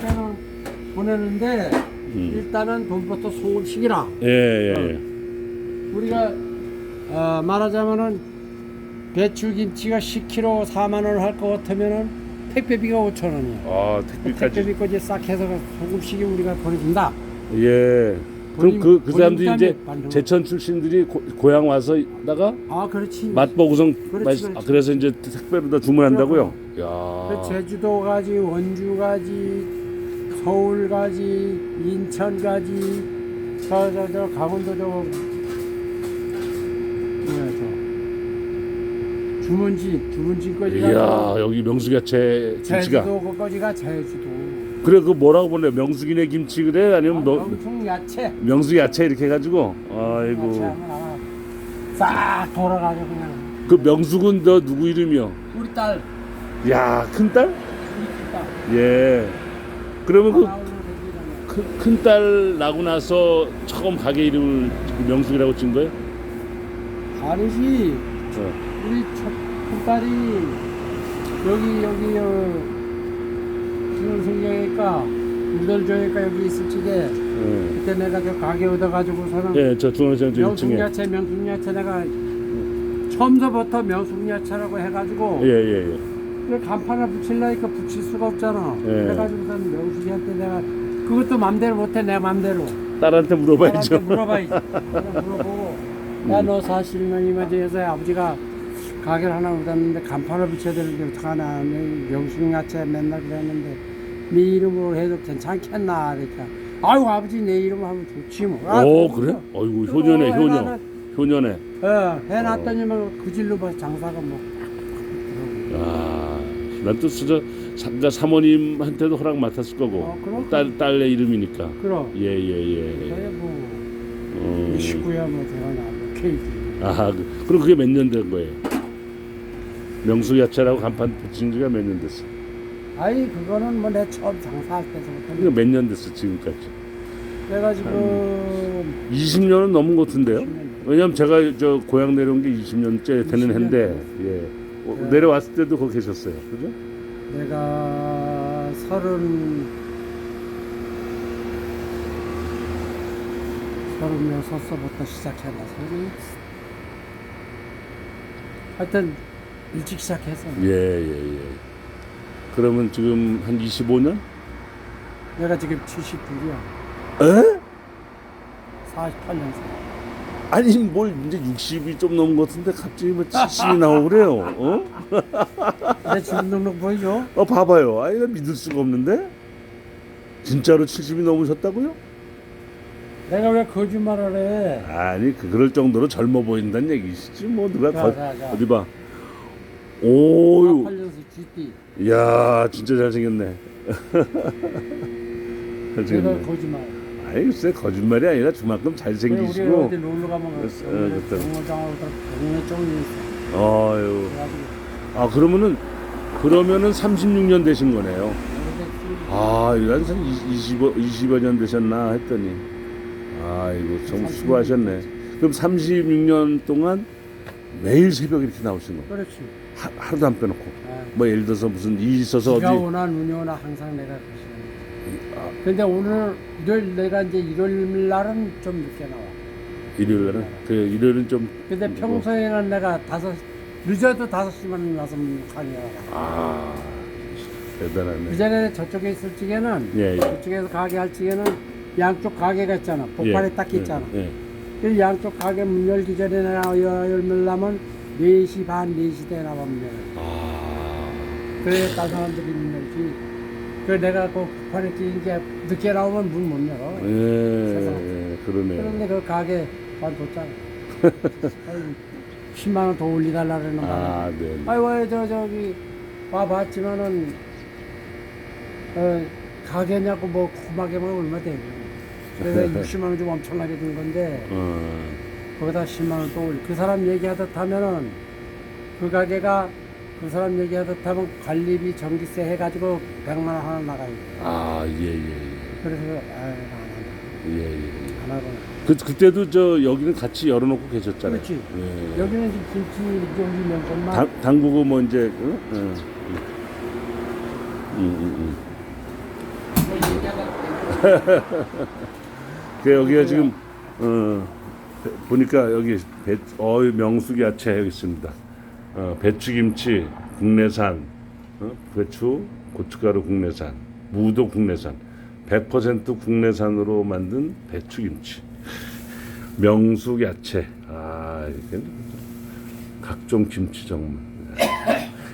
때는 보내는데 음. 일단은 돈부터 소금씩이라 예, 예, 예. 우리가 어, 말하자면은 배추김치가 10kg 4만 원 할 것 같으면은 택배비가 5천 원이야. 아, 그 택배까지. 택배비까지 싹 해서 소금씩이 우리가 보내준다. 예. 본인- 그럼 그, 그 본인 사람들이 땀에 이제 만든 제천 출신들이 고, 고향 와서다가 아 그렇지. 맛보고선 그렇지, 맛있, 그렇지. 아, 그래서 이제 택배로 다 주문한다고요? 야. 그 제주도 가지, 원주 가지, 서울 가지, 인천 가지, 저 저 저 강원도 저 뭐야 저 주문진 주문진까지 이야, 여기 명수야채 김치가. 제주도 거까지가 제주도. 그래 그 뭐라고 보내? 명수기네 김치 그래? 아니면 명, 엄청 야채. 명수 야채 이렇게 해 가지고 야채 아이고. 싹 돌아가지고 그냥 그 명숙은 너 누구 이름이요? 우리 딸 야, 큰딸? 우리 딸 예. 그러면 그 나오는 새끼는 큰딸 나고 나서 처음 가게 이름을 그 명숙이라고 진 거예요? 아니지 어. 우리 첫 큰딸이 여기 여기 어 생각이니까 저니까 여기 있을 적에 예. 그때 내가 저 가게 얻어가지고서는 예, 저 중앙시장 저 1층에. 명숙야채 명숙야채 내가 처음서부터 명숙야채라고 해가지고 예, 예, 예. 그 간판을 붙일라니까 붙일 수가 없잖아 예. 그래가지고선 명숙이한테 내가 그것도 맘대로 못해 내 맘대로 딸한테 물어봐야죠. 물어봐야지 내가 물어보고 야 너 사실은 이마저에서 아버지가 가게를 하나 얻었는데 간판을 붙여야 되는데 어떡하나 명숙야채 맨날 그랬는데 네 이름으로 해도 괜찮겠나 그러니까 아유 아버지 내 이름 하면 좋지 뭐 아, 오, 그럼 그래? 어이구, 효녀네, 어, 효녀. 효녀네. 어, 해놨더니만 그 질로 봐 장사가 뭐 야, 난 또 진짜 삼자 사모님한테도 허락 맡았을 거고. 어, 그럼. 딸 딸의 이름이니까. 그럼 예, 예, 예. 그래 뭐 어. 식구야 뭐 케이크 아, 그- 그럼 그게 몇 년 된 거예요? 명수 야채라고 간판 붙인 지가 몇 년 됐어? 아이 그거는 뭐 내 처음 장사할 때서부터 이거 몇년 됐어 지금까지? 내가 지금 20년은 넘은 것 같은데요? 10년 왜냐면 제가 저 고향 내려온 게 20년째 되는 20년 해인데 예. 어, 네. 내려왔을 때도 거기 계셨어요, 그죠? 내가 서른 서른 여섯서부터 시작했나 서른 하여튼 일찍 시작했어 예, 예, 예. 그러면 지금 한 25년? 내가 지금 72야 에? 48년생 아니 뭘 이제 60이 좀 넘은 것 같은데 갑자기 뭐 70이 나오고 그래요. 어? 내 주민등록 보이죠? 어 봐봐요. 아이가 믿을 수가 없는데 진짜로 70이 넘으셨다고요? 내가 왜 거짓말을 해 아니 그 그럴 정도로 젊어 보인다는 얘기시지 뭐 누가 자, 거, 자, 자. 어디 봐. 오유, 48년생 GT 이야 진짜 잘생겼네. 내가 잘생겼네. 거짓말 아니 글쎄 거짓말이 아니라 그만큼 우리 잘생기시고. 어디 놀러 가면 그랬어, 어, 그때. 경호장하고 동네 쪽에 있어 아유. 그래가지고 아 그러면은 그러면은 36년 되신 거네요. 아, 이거 한 20여, 20여 년 되셨나 했더니. 아, 이거 정 수고하셨네. 그럼 36년 동안 매일 새벽에 이렇게 나오신 거. 그렇지 하, 하루도 안 빼놓고. 아, 뭐 예를 들어서 무슨 일이 있어서 어디. 비가 오나 눈이 오나 항상 내가 그 아, 근데 오늘 일요일 내가 이제 일요일 날은 좀 늦게 나와 일요일 날은? 그 일요일은 좀. 근데 뭐, 평소에는 내가 다섯 늦어도 다섯 시만 나서 강의하라 아, 대단하네. 그전에 저쪽에 있을 적에는 예, 예. 저쪽에서 가게 할 적에는 양쪽 가게가 있잖아 복판에 예, 딱 있잖아 예, 예. 그 양쪽 가게 문 열기 전에 내가 열- 열면라면 4시 반 4시 때 나와 문 열어 아, 그래 딴 사람들이 문 열지 그 내가 그 북한에 이제 늦게 나오면 문 못 열어 예. 예, 그러네. 그런데 그 가게 반 뒀잖아 10만 원 더 올리달라 그러는 거야 아, 네. 아이고 저 저기 와 봤지만은 어, 가게냐고 뭐 고마게만 얼마 되고 그래서 60만 원 좀 엄청나게 준 건데 어, 거기다 10만 원 또 올리 그 사람 얘기하듯 하면은 그 가게가 그 사람 얘기하듯 하면 관리비 전기세 해가지고 100만 원 하나 나가요 아, 예, 예, 예. 그래서 아안 한다 예, 예. 안 하고 그 그때도 저 여기는 같이 열어놓고 계셨잖아요. 그렇지. 예. 여기는 이제 김치 우리 명절만 당, 당구고 뭐 이제 응? 응. 응, 응, 응. 그 여기가 지금 어, 배- 보니까 여기 배, 어 명숙 야채 여기 있습니다. 어, 배추김치 국내산, 어, 배추 고춧가루 국내산, 무도 국내산, 100% 국내산으로 만든 배추김치. 명숙 야채. 아 이게 각종 김치 정말.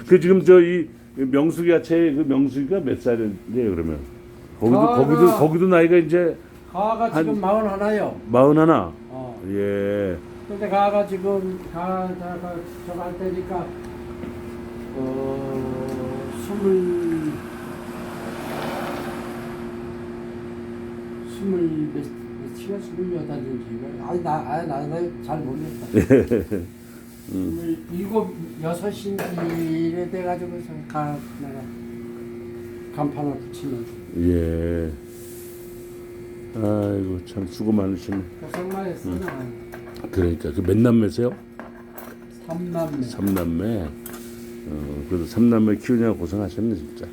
그 지금 저 이 명숙 야채 그 명숙이가 몇 살인데요 그러면? 거기도 아, 거기도 그- 거기도 나이가 이제 가가 지금 마흔 하나요. 마흔 하나. 어. 예. 근데 가가 지금 가 가가 저거 할 때니까 어 스물 스물 몇 몇치가 스물 아니 나 아니 나잘 모르겠다. 스물 일곱 여섯인지 이래 돼가지고서 가 내가 간판을 붙이면 예. 아이고 참 수고 많으시네. 고생만 했어 나 그러니까 그 몇 남매세요? 삼남매. 삼남매. 어, 그래도 삼남매 키우냐고 고생하셨네 진짜.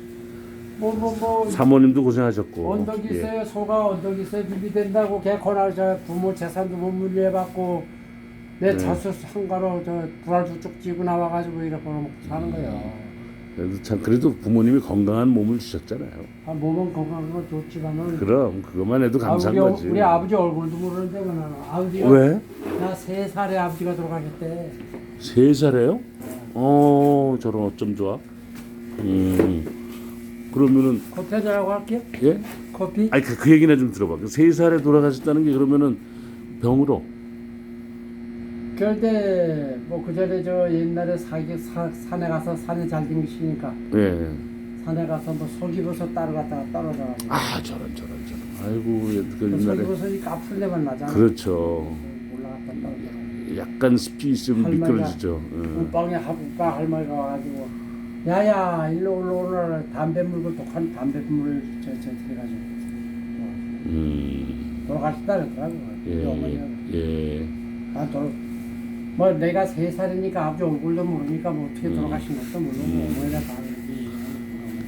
뭐 뭐 뭐 사모님도 고생하셨고. 언덕 예. 소가 언덕 있어요. 비비 된다고 개코나 저 부모 재산도 못 물려받고 내 네. 자수 상가로 저 불알도 쭉 찌고 나와가지고 이렇게 사는 거예요. 그래도 참 그래도 부모님이 건강한 몸을 주셨잖아요. 아, 몸은 건강한 건 좋지만은 그럼 그것만 해도 아, 감사한 우리, 거지. 우리 아버지 얼굴도 모르는데 그 나는 아버지가 왜? 나 세 살에 아버지가 돌아가셨대. 세 살에요? 어 저런 어쩜 좋아. 음. 그러면은 커피 한잔하고 할게요. 예? 커피. 아니 그, 그 얘기나 좀 들어봐. 그세 살에 돌아가셨다는 게 그러면은 병으로. 그런데 뭐 그 전에 저 옛날에 사기 사, 산에 가서 산에 잘 댕기시니까 예. 산에 가서 뭐 속이버섯 따러 갔다가 떨어져가지고 아 저런 저런 저런. 아이고 그 그 옛날에 속이버섯이 아픈 데만 나잖아. 그렇죠. 올라갔다 떨어져. 약간 습기 있으면 할머니가 미끄러지죠. 예. 우방에 하부빠 할머니가 와가지고 야야 일로 올라오라 담배 물고 독한 담배 물을 저저 해가지고 음. 돌아가시다 그러더라고. 예. 어머니가 예. 아 돌. 뭐 내가 세 살이니까 아버지 얼굴도 모르니까 뭐 어떻게 음. 돌아가신 것도 모르고 어머니가 다 알지.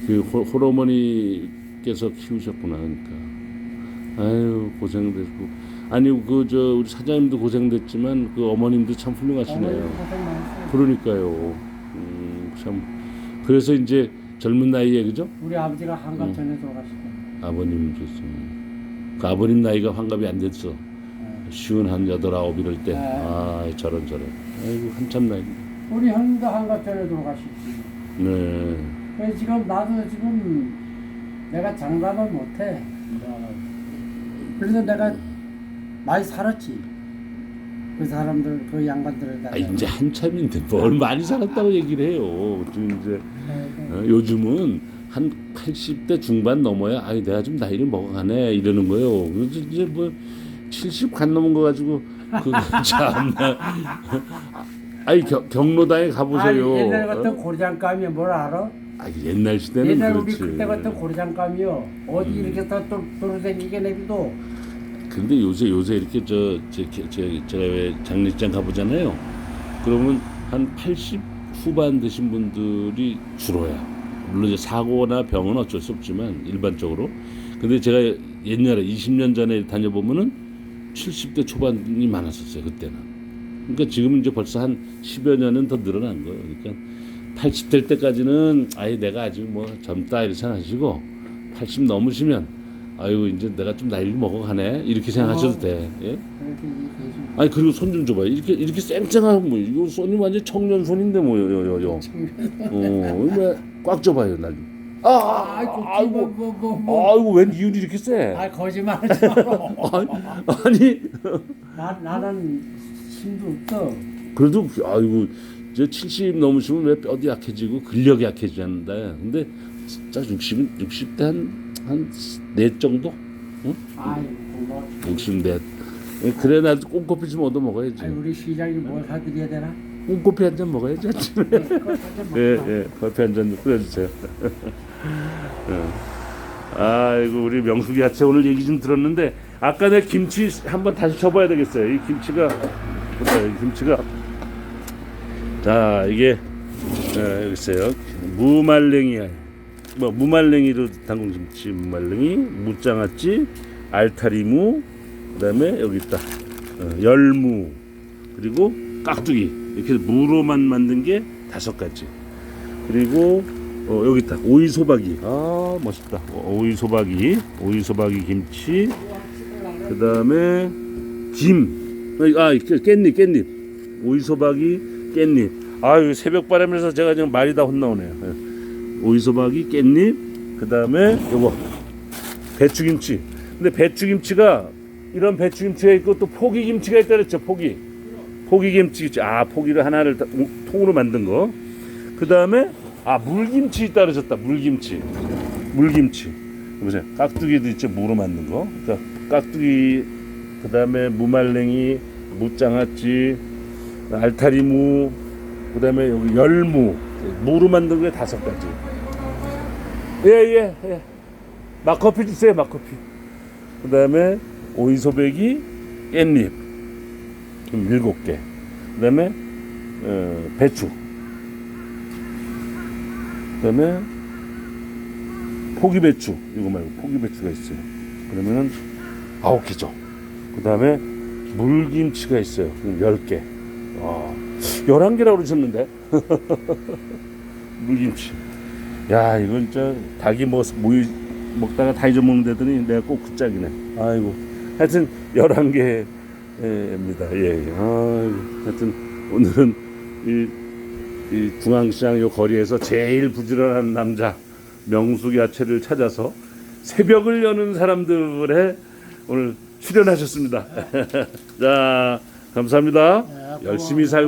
그 호, 홀어머니께서 키우셨구나 그러니까. 아유 고생되고 아니 그 저 우리 사장님도 고생됐지만 그 어머님도 참 어머니 훌륭하시네요. 고생 많았어요. 그러니까요. 음, 참 그래서 이제 젊은 나이에 그죠? 우리 아버지가 한갑 음. 전에 돌아가셨대. 아버님 줬어. 그 아버님 나이가 환갑이 안 됐어. 쉬운 한 여덟 아홉 이럴 때. 네. 아 저런 저런. 아이고 한참 나이. 우리 형도 한갑 전에 돌아가셨지. 네. 그래서 지금 나도 지금 내가 장담을 못해. 그래서 내가 많이 살았지. 그 사람들, 그 양반들을 다. 아 이제 한참인데 뭘 많이 살았다고 얘기를 해요. 지금 이제 네, 네. 어, 요즘은 한 80대 중반 넘어야 아이 내가 좀 나이를 먹어가네 이러는 거예요. 그래서 이제 뭐 70간 넘은 거 가지고 그 참나. 경, 경로당에 가보세요. 아니, 옛날 같은 어? 고리장감이 뭘 알아? 아 옛날 시대는 옛날 그렇지. 우리 그때 같은 고리장감이요. 어디 음. 이렇게 다 도- 돌아다니게 내비도 근데 요새 요새 이렇게 저, 저, 저, 저 제가 왜 장례식장 가보잖아요. 그러면 한 80 후반 되신 분들이 주로야. 물론 이제 사고나 병은 어쩔 수 없지만 일반적으로. 근데 제가 옛날에 20년 전에 다녀보면은 70대 초반이 많았었어요 그때는. 그러니까 지금 이제 벌써 한 10여 년은 더 늘어난 거예요. 그러니까 80 될 때까지는 아예 내가 아직 뭐 젊다 이렇게 생각하시고 80 넘으시면 아유 이제 내가 좀 나이를 먹어가네 이렇게 생각하셔도 돼. 예? 아니 그리고 손 좀 줘봐요. 이렇게 이렇게 쌩쌩하고 뭐 이거 손이 완전 청년 손인데 뭐요요요. 어, 왜꽉 줘봐요 날. 아, 아, 아이고, 아이고, 뭐, 뭐, 뭐. 아이고 웬 이율이 이렇게 세? 아 거짓말하지 마. 아니, 아니 나 나는 힘도 없어. 그래도 아이고 이제 70 넘으시면 왜 뼈도 약해지고 근력이 약해지는데 근데 진짜 60은 60대 한한넷 정도? 아이고 뭐. 64. 그래 나도 꽁커피 좀 얻어 먹어야지. 아니 우리 시장님 뭘 사드려야 되나? 꽁커피 한 잔 먹어야지 아침에. 네, 그걸 사좀 먹자. 예, 예, 커피 한 잔 끓여주세요. 예. 아이고 우리 명숙이 야채 오늘 얘기 좀 들었는데 아까 내 김치 한번 다시 쳐봐야 되겠어요. 이 김치가 보세요, 이 김치가 자 이게 예, 여기 있어요. 무말랭이 뭐 무말랭이로 담근 김치 무말랭이 무장아찌 알타리무 그다음에 여기 있다 어, 열무 그리고 깍두기 이렇게 해서 무로만 만든 게 다섯 가지. 그리고 어, 여기 있다. 오이 소박이. 아 멋있다. 어, 오이 소박이 오이 소박이 김치 그 다음에 김. 아, 깻잎 깻잎. 오이 소박이 깻잎. 아유 새벽 바람에서 제가 지금 말이 다 혼나오네요. 예. 오이 소박이 깻잎 그 다음에 요거. 배추김치. 근데 배추김치가 이런 배추김치가 있고 또 포기김치가 있다 그랬죠 포기 포기김치. 아 포기를 하나를 다- 우- 통으로 만든 거. 그 다음에 아 물김치 그러셨다. 물김치. 물김치. 보세요. 깍두기도 있죠 무로 만든 거. 그러니까 깍두기 그 다음에 무말랭이 무장아찌 알타리무 그 다음에 여기 열무. 무로 만든 게 다섯 가지. 예예 예, 막커피 주세요 막커피. 그 다음에 오이소배기 깻잎. 그럼 일곱 개. 그 다음에 어, 배추. 그 다음에 포기 배추. 이거 말고 포기 배추가 있어요. 그러면은 아홉 개죠. 그 다음에 물김치가 있어요. 열 개. 와, 열한 개라고 그러셨는데? 물김치. 야 이건 진짜 닭이 뭐 모이 먹다가 다 잊어먹는다더니 내가 꼭 그 짝이네. 아이고. 하여튼 11개 입니다 예, 예. 아이고, 하여튼 오늘은 이, 이 중앙시장 요 거리에서 제일 부지런한 남자 명숙 야채를 찾아서 새벽을 여는 사람들의 오늘 출연하셨습니다 자 감사합니다 네. 열심히 살